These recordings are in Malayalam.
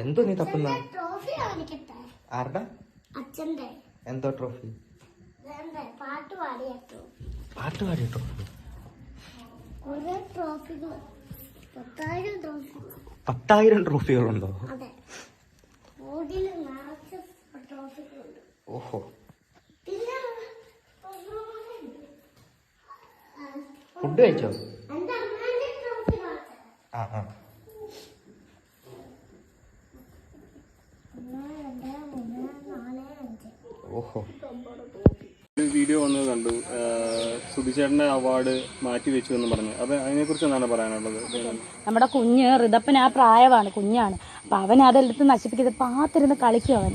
എന്തോ നീ തപ്പുന്ന? ആരുടെ? എന്തോ ട്രോഫി പാട്ട് പാടിയ ട്രോഫി പത്തായിരം ട്രോഫികളുണ്ടോ ഓഹോ. ഫുഡ് കഴിച്ചോ? ആ ആ ഒന്ന് രണ്ട് മൂന്ന് നാല് അഞ്ച് ഓഹോ. ഒരു വീഡിയോ വന്നത് കണ്ടു. സുബിചേട്ടന്റെ അവാർഡ് മാറ്റി വെച്ചു എന്ന് പറഞ്ഞു. അപ്പൊ അതിനെക്കുറിച്ച് എന്താണ് പറയാനുള്ളത്? നമ്മുടെ കുഞ്ഞ് റിതപ്പൻ ആ പ്രായമാണ് കുഞ്ഞാണ്. അപ്പൊ അവൻ അതെടുത്ത് നശിപ്പിക്കുന്നത് പാത്തിരുന്ന് കളിക്കും അവൻ.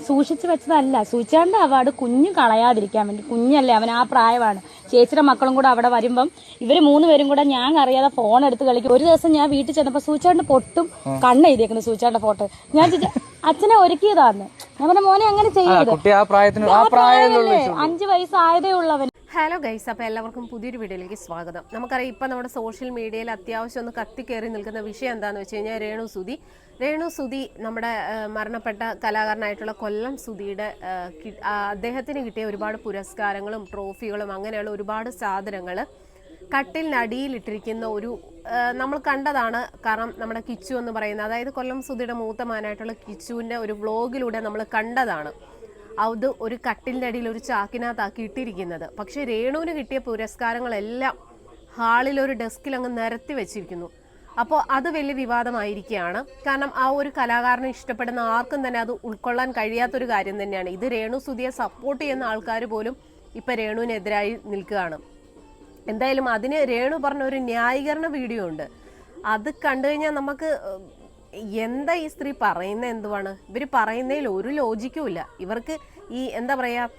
സൂക്ഷിച്ച് വെച്ചതല്ല. സൂചിച്ചാണ്ട് അവാർഡ് കുഞ്ഞു കളയാതിരിക്കാൻ വേണ്ടി. കുഞ്ഞല്ലേ അവൻ ആ പ്രായമാണ്. ചേച്ചിയുടെ മക്കളും കൂടെ അവിടെ വരുമ്പം ഇവർ മൂന്ന് പേരും കൂടെ ഞാൻ അറിയാതെ ഫോൺ എടുത്ത് കളിക്കും. ഒരു ദിവസം ഞാൻ വീട്ടിൽ ചെന്നപ്പോ സൂചാണ്ട് പൊട്ടും. കണ്ണെഴുതിയേക്കുന്നു സൂചാന്റെ ഫോട്ടോ. ഞാൻ അച്ഛനെ ഒരുക്കിയതാന്ന്. ഞാൻ പറഞ്ഞ മോനെ അങ്ങനെ ചെയ്യരുത്. അഞ്ചു വയസ്സായതേ ഉള്ളവൻ ഹലോ ഗൈസ് അപ്പോൾ എല്ലാവർക്കും പുതിയൊരു വീഡിയോയിലേക്ക് സ്വാഗതം. നമുക്കറിയാം ഇപ്പം നമ്മുടെ സോഷ്യൽ മീഡിയയിൽ അത്യാവശ്യം ഒന്ന് കത്തിക്കേറി നിൽക്കുന്ന വിഷയം എന്താണെന്ന് വെച്ച് കഴിഞ്ഞാൽ രേണു സുധി. രേണു സുധി നമ്മുടെ മരണപ്പെട്ട കലാകാരനായിട്ടുള്ള കൊല്ലം സുധിയുടെ അദ്ദേഹത്തിന് കിട്ടിയ ഒരുപാട് പുരസ്കാരങ്ങളും ട്രോഫികളും അങ്ങനെയുള്ള ഒരുപാട് സാധനങ്ങൾ കട്ടിലിനടിയിലിട്ടിരിക്കുന്ന ഒരു നമ്മൾ കണ്ടതാണ്. കാരണം നമ്മുടെ കിച്ചു എന്ന് പറയുന്ന അതായത് കൊല്ലം സുധിയുടെ മൂത്ത മകനായിട്ടുള്ള കിച്ചുവിന്റെ ഒരു വ്ളോഗിലൂടെ നമ്മൾ കണ്ടതാണ്. അത് ഒരു കട്ടിലിന്റെ അടിയിൽ ഒരു ചാക്കിനകത്താക്കി ഇട്ടിരിക്കുന്നത്. പക്ഷേ രേണുവിന് കിട്ടിയ പുരസ്കാരങ്ങളെല്ലാം ഹാളിൽ ഒരു ഡെസ്കിൽ അങ്ങ് നിരത്തി വെച്ചിരിക്കുന്നു. അപ്പോൾ അത് വലിയ വിവാദമായിരിക്കുകയാണ്. കാരണം ആ ഒരു കലാകാരനെ ഇഷ്ടപ്പെടുന്ന ആർക്കും തന്നെ അത് ഉൾക്കൊള്ളാൻ കഴിയാത്തൊരു കാര്യം തന്നെയാണ്. ഇത് രേണു സുധിയെ സപ്പോർട്ട് ചെയ്യുന്ന ആൾക്കാർ പോലും ഇപ്പം രേണുവിനെതിരായി നിൽക്കുകയാണ്. എന്തായാലും അതിന് രേണു പറഞ്ഞ ഒരു ന്യായീകരണ വീഡിയോ ഉണ്ട്. അത് കണ്ടു കഴിഞ്ഞാൽ നമുക്ക് എന്താ ഈ സ്ത്രീ പറയുന്നത് എന്തുവാണ്? ഇവർ പറയുന്നതിൽ ഒരു ലോജിക്കും ഇല്ല. ഇവർക്ക് ഈ എന്താ പറയുക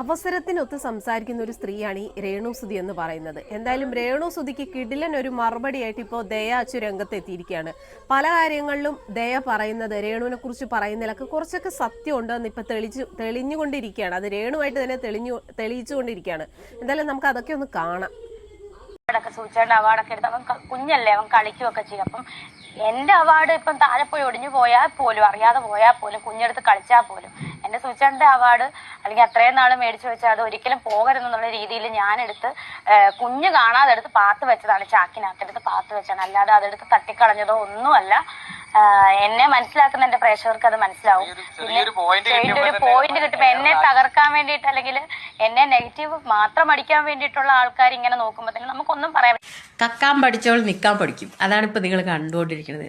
അവസരത്തിനൊത്ത് സംസാരിക്കുന്ന ഒരു സ്ത്രീയാണ് ഈ രേണുസുതി എന്ന് പറയുന്നത്. എന്തായാലും രേണുസുതിക്ക് കിടിലൻ ഒരു മറുപടിയായിട്ട് ഇപ്പോൾ ദയ അച്ചു രംഗത്തെത്തിയിരിക്കുകയാണ്. പല കാര്യങ്ങളിലും ദയ പറയുന്നത് രേണുവിനെ കുറിച്ച് പറയുന്നതിലൊക്കെ കുറച്ചൊക്കെ സത്യം ഉണ്ടെന്ന് ഇപ്പൊ തെളിച്ച് തെളിഞ്ഞുകൊണ്ടിരിക്കുകയാണ്. അത് രേണുവായിട്ട് തന്നെ തെളിഞ്ഞു തെളിയിച്ചുകൊണ്ടിരിക്കുകയാണ്. എന്തായാലും നമുക്ക് അതൊക്കെ ഒന്ന് കാണാം. അവാർഡൊക്കെ സൂചിച്ചേണ്ട അവാർഡൊക്കെ എടുത്ത് അവൻ കുഞ്ഞല്ലേ അവൻ കളിക്കുകയൊക്കെ ചെയ്യും. അപ്പം എന്റെ അവാർഡ് ഇപ്പം താഴെ പോയി ഒടിഞ്ഞു പോയാൽ പോലും അറിയാതെ പോയാൽ പോലും കുഞ്ഞെടുത്ത് കളിച്ചാൽ പോലും. എന്റെ സൂചിച്ചേണ്ട അവാർഡ് അല്ലെങ്കിൽ അത്രയും നാൾ മേടിച്ചു വെച്ചാൽ അത് ഒരിക്കലും പോകരുതെന്നുള്ള രീതിയിൽ ഞാനെടുത്ത് കുഞ്ഞ് കാണാതെ എടുത്ത് പാത്ത് വെച്ചതാണ് ചാക്കിനകത്തെടുത്ത് പാത്ത് വെച്ചാണ് അല്ലാതെ അതെടുത്ത് തട്ടിക്കളഞ്ഞതോ ഒന്നുമല്ല. എന്നെ മനസ്സിലാക്കുന്ന എന്റെ പ്രേക്ഷകർക്ക് അത് മനസ്സിലാവും. പിന്നെ ഒരു പോയിന്റ് കിട്ടുമ്പോ എന്നെ തകർക്കാൻ വേണ്ടിയിട്ട് അല്ലെങ്കിൽ എന്നെ നെഗറ്റീവ് മാത്രം അടിക്കാൻ വേണ്ടിയിട്ടുള്ള ആൾക്കാർ ഇങ്ങനെ നോക്കുമ്പോഴത്തേക്കും നമുക്കൊന്നും പറയാൻ കക്കാൻ പഠിച്ചവൾ നിൽക്കാൻ പഠിക്കും. അതാണ് ഇപ്പൊ നിങ്ങൾ കണ്ടുകൊണ്ടിരിക്കുന്നത്.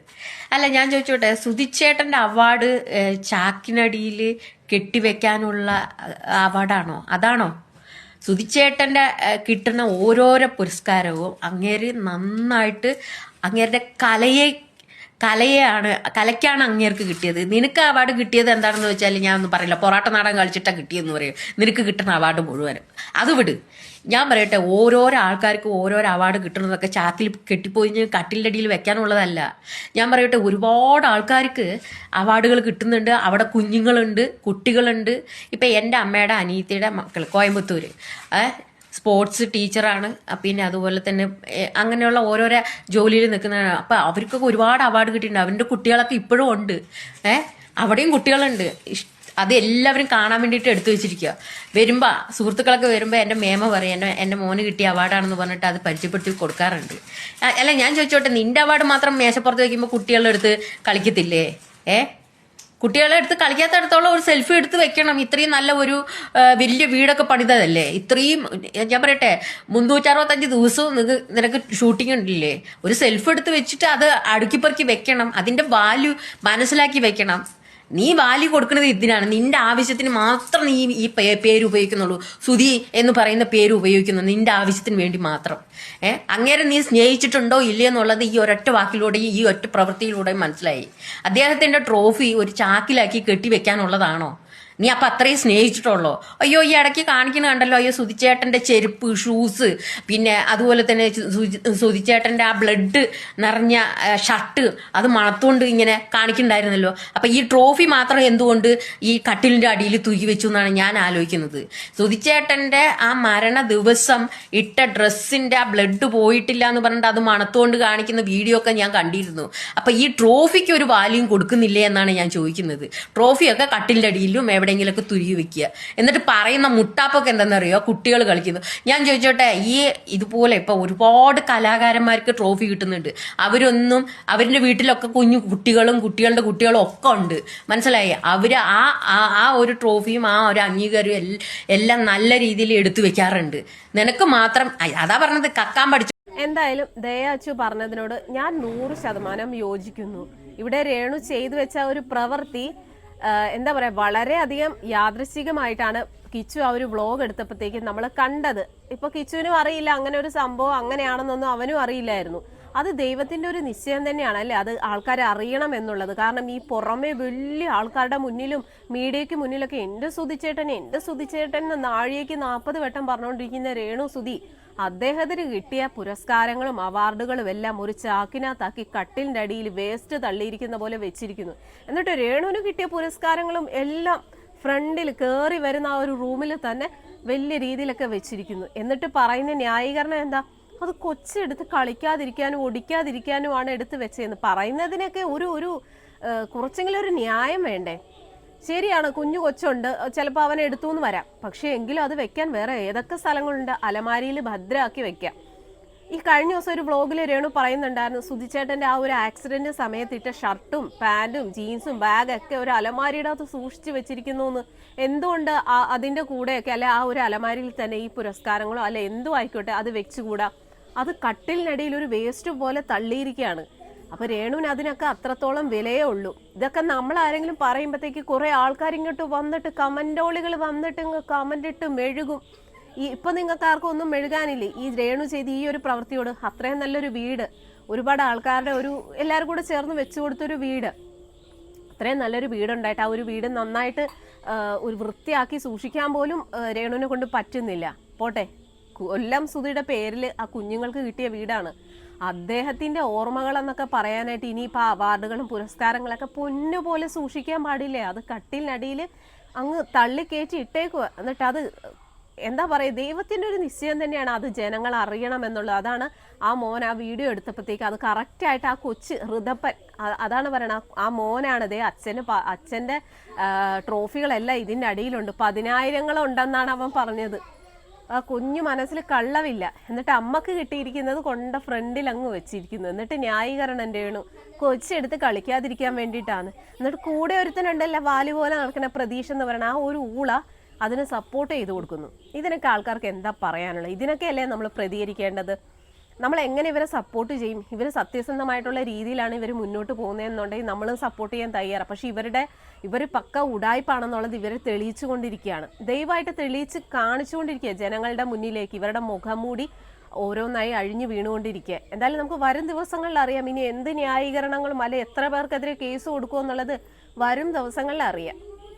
അല്ല ഞാൻ ചോദിച്ചോട്ടെ സുധിച്ചേട്ടന്റെ അവാർഡ് ചാക്കിനടിയിൽ കെട്ടിവെക്കാനുള്ള അവാർഡാണോ അതാണോ? സുധിച്ചേട്ടന്റെ കിട്ടുന്ന ഓരോരോ പുരസ്കാരവും അങ്ങേര് നന്നായിട്ട് അങ്ങേരുടെ കലയെ കലയാണ് കലയ്ക്കാണ് അങ്ങേർക്ക് കിട്ടിയത്. നിനക്ക് അവാർഡ് കിട്ടിയത് എന്താണെന്ന് വെച്ചാൽ ഞാൻ ഒന്നും പറയില്ല. പൊറാട്ട നാടകം കളിച്ചിട്ടാ കിട്ടിയെന്ന് പറയും. നിനക്ക് കിട്ടുന്ന അവാർഡ് മുഴുവനും. അത് വിട്. ഞാൻ പറയട്ടെ ഓരോരോ ആൾക്കാർക്ക് ഓരോരോ അവാർഡ് കിട്ടുന്നതൊക്കെ ചാക്കിൽ കെട്ടിപ്പോയി കട്ടിലിന്റെ അടിയിൽ വെക്കാനുള്ളതല്ല. ഞാൻ പറയട്ടെ ഒരുപാട് ആൾക്കാർക്ക് അവാർഡുകൾ കിട്ടുന്നുണ്ട്. അവിടെ കുഞ്ഞുങ്ങളുണ്ട് കുട്ടികളുണ്ട്. ഇപ്പം എന്റെ അമ്മയുടെ അനിയത്തിയുടെ മക്കൾ കോയമ്പത്തൂർ സ്പോർട്സ് ടീച്ചറാണ് പിന്നെ അതുപോലെ തന്നെ ഏഹ്, അങ്ങനെയുള്ള ഓരോരോ ജോലിയിൽ നിൽക്കുന്നതാണ് അപ്പം അവർക്കൊക്കെ ഒരുപാട് അവാർഡ് കിട്ടിയിട്ടുണ്ട്. അവരുടെ കുട്ടികളൊക്കെ ഇപ്പോഴും ഉണ്ട്. ഏഹ് അവിടെയും കുട്ടികളുണ്ട്. അത് എല്ലാവരും കാണാൻ വേണ്ടിയിട്ട് എടുത്തു വെച്ചിരിക്കുക വരുമ്പോൾ സുഹൃത്തുക്കളൊക്കെ വരുമ്പോൾ എന്റെ മേമ പറയും എന്റെ എന്റെ മോന് കിട്ടിയ അവാർഡാണെന്ന് പറഞ്ഞിട്ട് അത് പരിചയപ്പെടുത്തി കൊടുക്കാറുണ്ട്. അല്ല ഞാൻ ചോദിച്ചോട്ടെ നിന്റെ അവാർഡ് മാത്രം മേശപ്പുറത്ത് വയ്ക്കുമ്പോൾ കുട്ടികളുടെ അടുത്ത് കളിക്കത്തില്ലേ? ഏ കുട്ടികളെ എടുത്ത് കളിക്കാത്തടത്തോളം ഒരു സെൽഫി എടുത്ത് വെക്കണം. ഇത്രയും നല്ല ഒരു വലിയ വീടൊക്കെ പണിതതല്ലേ? ഇത്രയും ഞാൻ പറയട്ടെ മുന്നൂറ്ററുപത്തഞ്ച് ദിവസവും നിനക്ക് ഷൂട്ടിംഗ് ഉണ്ടില്ലേ? ഒരു സെൽഫി എടുത്ത് വെച്ചിട്ട് അത് അടുക്കിപ്പറക്കി വെക്കണം. അതിന്റെ വാല്യൂ മനസ്സിലാക്കി വെക്കണം. നീ വാല്യൂ കൊടുക്കുന്നത് ഇതിനാണ്. നിന്റെ ആവശ്യത്തിന് മാത്രം നീ ഈ പേര് ഉപയോഗിക്കുന്നുള്ളൂ. സുധി എന്ന് പറയുന്ന പേര് ഉപയോഗിക്കുന്നു നിന്റെ ആവശ്യത്തിന് വേണ്ടി മാത്രം. ഏഹ് അങ്ങേരെ നീ സ്നേഹിച്ചിട്ടുണ്ടോ ഇല്ലയോ എന്നുള്ളത് ഈ ഒരൊറ്റ വാക്കിലൂടെയും ഈ ഒറ്റ പ്രവൃത്തിയിലൂടെയും മനസ്സിലായി. അദ്ദേഹത്തിന്റെ ട്രോഫി ഒരു ചാക്കിലാക്കി കെട്ടിവെക്കാനുള്ളതാണോ? നീ അപ്പൊ അത്രയും സ്നേഹിച്ചിട്ടുള്ളോ? അയ്യോ ഈ ഇടയ്ക്ക് കാണിക്കുന്ന കണ്ടല്ലോ അയ്യോ സുതിച്ചേട്ടന്റെ ചെരുപ്പ് ഷൂസ് പിന്നെ അതുപോലെ തന്നെ സുതിച്ചേട്ടന്റെ ആ ബ്ലഡ് നിറഞ്ഞ ഷർട്ട് അത് മണത്തുകൊണ്ട് ഇങ്ങനെ കാണിക്കണ്ടായിരുന്നല്ലോ. അപ്പൊ ഈ ട്രോഫി മാത്രം എന്തുകൊണ്ട് ഈ കട്ടിലിന്റെ അടിയിൽ തൂക്കി വെച്ചു എന്നാണ് ഞാൻ ആലോചിക്കുന്നത്. സുതിച്ചേട്ടന്റെ ആ മരണ ദിവസം ഇട്ട ഡ്രസ്സിന്റെ ആ ബ്ലഡ് പോയിട്ടില്ല എന്ന് പറഞ്ഞിട്ട് അത് മണത്തുകൊണ്ട് കാണിക്കുന്ന വീഡിയോ ഒക്കെ ഞാൻ കണ്ടിരുന്നു. അപ്പൊ ഈ ട്രോഫിക്ക് ഒരു വാല്യൂം കൊടുക്കുന്നില്ലേ എന്നാണ് ഞാൻ ചോദിക്കുന്നത്. ട്രോഫിയൊക്കെ കട്ടിലിന്റെ അടിയിലും എവിടെയെങ്കിലുമൊക്കെ തുരുകി വെക്കുക. എന്നിട്ട് പറയുന്ന മുട്ടാപ്പൊക്കെ എന്താണെന്നറിയോ? കുട്ടികൾ കളിക്കുന്നു. ഞാൻ ചോദിച്ചോട്ടെ ഈ ഇതുപോലെ ഇപ്പൊ ഒരുപാട് കലാകാരന്മാർക്ക് ട്രോഫി കിട്ടുന്നുണ്ട്. അവരൊന്നും അവരുടെ വീട്ടിലൊക്കെ കുഞ്ഞു കുട്ടികളും കുട്ടികളുടെ കുട്ടികളും ഒക്കെ ഉണ്ട്. മനസ്സിലായി? അവർ ആ ആ- ഒരു ട്രോഫിയും ആ ഒരു അംഗീകാരവും എല്ലാം നല്ല രീതിയിൽ എടുത്തു വെക്കാറുണ്ട്. നിനക്ക് മാത്രം അതാ പറഞ്ഞത് കക്കാൻ പഠിച്ചു എന്തായാലും ദയാച്ചു പറഞ്ഞതിനോട് ഞാൻ നൂറ് ശതമാനം യോജിക്കുന്നു. ഇവിടെ രേണു ചെയ്തു വെച്ച ഒരു പ്രവൃത്തി എന്താ പറയാ വളരെയധികം യാദൃശികമായിട്ടാണ് കിച്ചു ആ ഒരു വ്ളോഗ് എടുത്തപ്പോഴത്തേക്കും നമ്മൾ കണ്ടത്. ഇപ്പൊ കിച്ചുവിനും അറിയില്ല അങ്ങനെ ഒരു സംഭവം അങ്ങനെയാണെന്നൊന്നും അവനും അറിയില്ലായിരുന്നു. അത് ദൈവത്തിന്റെ ഒരു നിശ്ചയം തന്നെയാണ് അല്ലേ? അത് ആൾക്കാരെ അറിയണം എന്നുള്ളത്. കാരണം ഈ പുറമെ വലിയ ആൾക്കാരുടെ മുന്നിലും മീഡിയയ്ക്ക് മുന്നിലൊക്കെ എന്റെ സുതിച്ചേട്ടൻ എന്റെ സുതിച്ചേട്ടൻ നാഴികയ്ക്ക് നാൽപ്പത് വട്ടം പറഞ്ഞുകൊണ്ടിരിക്കുന്ന രേണു സുതി അദ്ദേഹത്തിന് കിട്ടിയ പുരസ്കാരങ്ങളും അവാർഡുകളും എല്ലാം ഒരു ചാക്കിനകത്താക്കി കട്ടിലിന്റെ അടിയിൽ വേസ്റ്റ് തള്ളിയിരിക്കുന്ന പോലെ വെച്ചിരിക്കുന്നു. എന്നിട്ട് രേണുവിന് കിട്ടിയ പുരസ്കാരങ്ങളും എല്ലാം ഫ്രണ്ടിൽ കയറി വരുന്ന ആ ഒരു റൂമിൽ തന്നെ വലിയ രീതിയിലൊക്കെ വെച്ചിരിക്കുന്നു. എന്നിട്ട് പറയുന്ന ന്യായീകരണം എന്താ? അത് കൊച്ചെടുത്ത് കളിക്കാതിരിക്കാനും ഒടിക്കാതിരിക്കാനുമാണ് എടുത്ത് വെച്ചതെന്ന് പറയുന്നതിനൊക്കെ ഒരു ഒരു കുറച്ചെങ്കിലും ഒരു ന്യായം വേണ്ടേ? ശരിയാണ് കുഞ്ഞു കൊച്ചുണ്ട് ചിലപ്പോൾ അവൻ എടുത്തു എന്ന് വരാം. പക്ഷേ എങ്കിലും അത് വെക്കാൻ വേറെ ഏതൊക്കെ സ്ഥലങ്ങളുണ്ട്? അലമാരിയിൽ ഭദ്രമാക്കി വെക്കാം. ഈ കഴിഞ്ഞ ദിവസം ഒരു വ്ളോഗിൽ രേണു പറയുന്നുണ്ടായിരുന്നു സുധിച്ചേട്ടന്റെ ആ ഒരു ആക്സിഡന്റ് സമയത്തിട്ട ഷർട്ടും പാന്റും ജീൻസും ബാഗൊക്കെ ഒരു അലമാരിയുടെ അകത്ത് സൂക്ഷിച്ച് വെച്ചിരിക്കുന്നു എന്ന് എന്തുകൊണ്ട് അതിന്റെ കൂടെയൊക്കെ അല്ലെ ആ ഒരു അലമാരിയിൽ തന്നെ ഈ പുരസ്കാരങ്ങളോ അല്ലെ എന്തും ആയിക്കോട്ടെ അത് വെച്ചുകൂടാ? അത് കട്ടിലിനടിയിൽ ഒരു വേസ്റ്റ് പോലെ തള്ളിയിരിക്കുകയാണ്. അപ്പോൾ രേണുവിന് അതിനൊക്കെ അത്രത്തോളം വിലയേ ഉള്ളൂ. ഇതൊക്കെ നമ്മൾ ആരെങ്കിലും പറയുമ്പോഴത്തേക്ക് കുറേ ആൾക്കാർ ഇങ്ങോട്ട് വന്നിട്ട് കമന്റോളികൾ വന്നിട്ട് ഇങ്ങ് കമന്റ് ഇട്ട് മെഴുകും. ഈ ഇപ്പൊ നിങ്ങൾക്ക് ആർക്കും ഒന്നും മെഴുകാനില്ലേ? ഈ രേണു ചെയ്ത് ഈ ഒരു പ്രവൃത്തിയോട് അത്രയും നല്ലൊരു വീട്. ഒരുപാട് ആൾക്കാരുടെ ഒരു എല്ലാവരും കൂടെ ചേർന്ന് വെച്ചു കൊടുത്തൊരു വീട്. അത്രയും നല്ലൊരു വീടുണ്ടായിട്ട് ആ ഒരു വീട് നന്നായിട്ട് ഒരു വൃത്തിയാക്കി സൂക്ഷിക്കാൻ പോലും രേണുവിനെ കൊണ്ട് പറ്റുന്നില്ല. പോട്ടെ. കൊല്ലം സുധിയുടെ പേരിൽ ആ കുഞ്ഞുങ്ങൾക്ക് കിട്ടിയ വീടാണ്. അദ്ദേഹത്തിന്റെ ഓർമ്മകൾ എന്നൊക്കെ പറയാനായിട്ട് ഇനിയിപ്പോൾ അവാർഡുകളും പുരസ്കാരങ്ങളൊക്കെ പൊന്നുപോലെ സൂക്ഷിക്കാൻ പാടില്ലേ? അത് കട്ടിലിനടിയിൽ അങ്ങ് തള്ളിക്കയറ്റി ഇട്ടേക്കുക എന്നിട്ട് അത് എന്താ പറയുക ദൈവത്തിന്റെ ഒരു നിശ്ചയം തന്നെയാണ് അത് ജനങ്ങൾ അറിയണം എന്നുള്ളത്. അതാണ് ആ മോൻ ആ വീഡിയോ എടുത്തപ്പോഴത്തേക്ക് അത് കറക്റ്റായിട്ട് ആ കൊച്ച് ഋതപ്പൻ അതാണ് പറയണത് ആ- മോനാണ് ദേ അച്ഛന് അച്ഛന്റെ ട്രോഫികളെല്ലാം ഇതിന്റെ അടിയിലുണ്ട്. പതിനായിരങ്ങളുണ്ടെന്നാണ് അവൻ പറഞ്ഞത്. ആ കുഞ്ഞു മനസ്സിൽ കള്ളവില്ല. എന്നിട്ട് അമ്മയ്ക്ക് കിട്ടിയിരിക്കുന്നത് കൊണ്ട ഫ്രണ്ടിൽ അങ്ങ് വെച്ചിരിക്കുന്നു. എന്നിട്ട് ന്യായീകരണം വേണു. കൊച്ചെടുത്ത് കളിക്കാതിരിക്കാൻ വേണ്ടിയിട്ടാണ്. എന്നിട്ട് കൂടെ ഒരുത്തനുണ്ടല്ലോ വാലി പോലെ നടക്കുന്ന പ്രതീക്ഷ എന്ന് പറയുന്ന ആ ഒരു ഊള അതിനെ സപ്പോർട്ട് ചെയ്ത് കൊടുക്കുന്നു. ഇതിനൊക്കെ ആൾക്കാർക്ക് എന്താ പറയാനുള്ളത്? ഇതിനൊക്കെ അല്ലേ നമ്മൾ പ്രതികരിക്കേണ്ടത്? നമ്മൾ എങ്ങനെ ഇവരെ സപ്പോർട്ട് ചെയ്യും? ഇവർ സത്യസന്ധമായിട്ടുള്ള രീതിയിലാണ് ഇവർ മുന്നോട്ട് പോകുന്നതെന്നുണ്ടെങ്കിൽ നമ്മളും സപ്പോർട്ട് ചെയ്യാൻ തയ്യാറാണ് പക്ഷെ ഇവരുടെ ഇവർ പക്ക ഉടായ്പാണെന്നുള്ളത് ഇവരെ തെളിയിച്ചു കൊണ്ടിരിക്കുകയാണ് ദയവായിട്ട് തെളിയിച്ച് കാണിച്ചുകൊണ്ടിരിക്കുക ജനങ്ങളുടെ മുന്നിലേക്ക്. ഇവരുടെ മുഖംമൂടി ഓരോന്നായി അഴിഞ്ഞു വീണുകൊണ്ടിരിക്കുക. എന്തായാലും നമുക്ക് വരും ദിവസങ്ങളിൽ അറിയാം. ഇനി എന്ത് ന്യായീകരണങ്ങളും അല്ലെ എത്ര പേർക്കെതിരെ കേസ് കൊടുക്കുമെന്നുള്ളത് വരും ദിവസങ്ങളിൽ അറിയാം.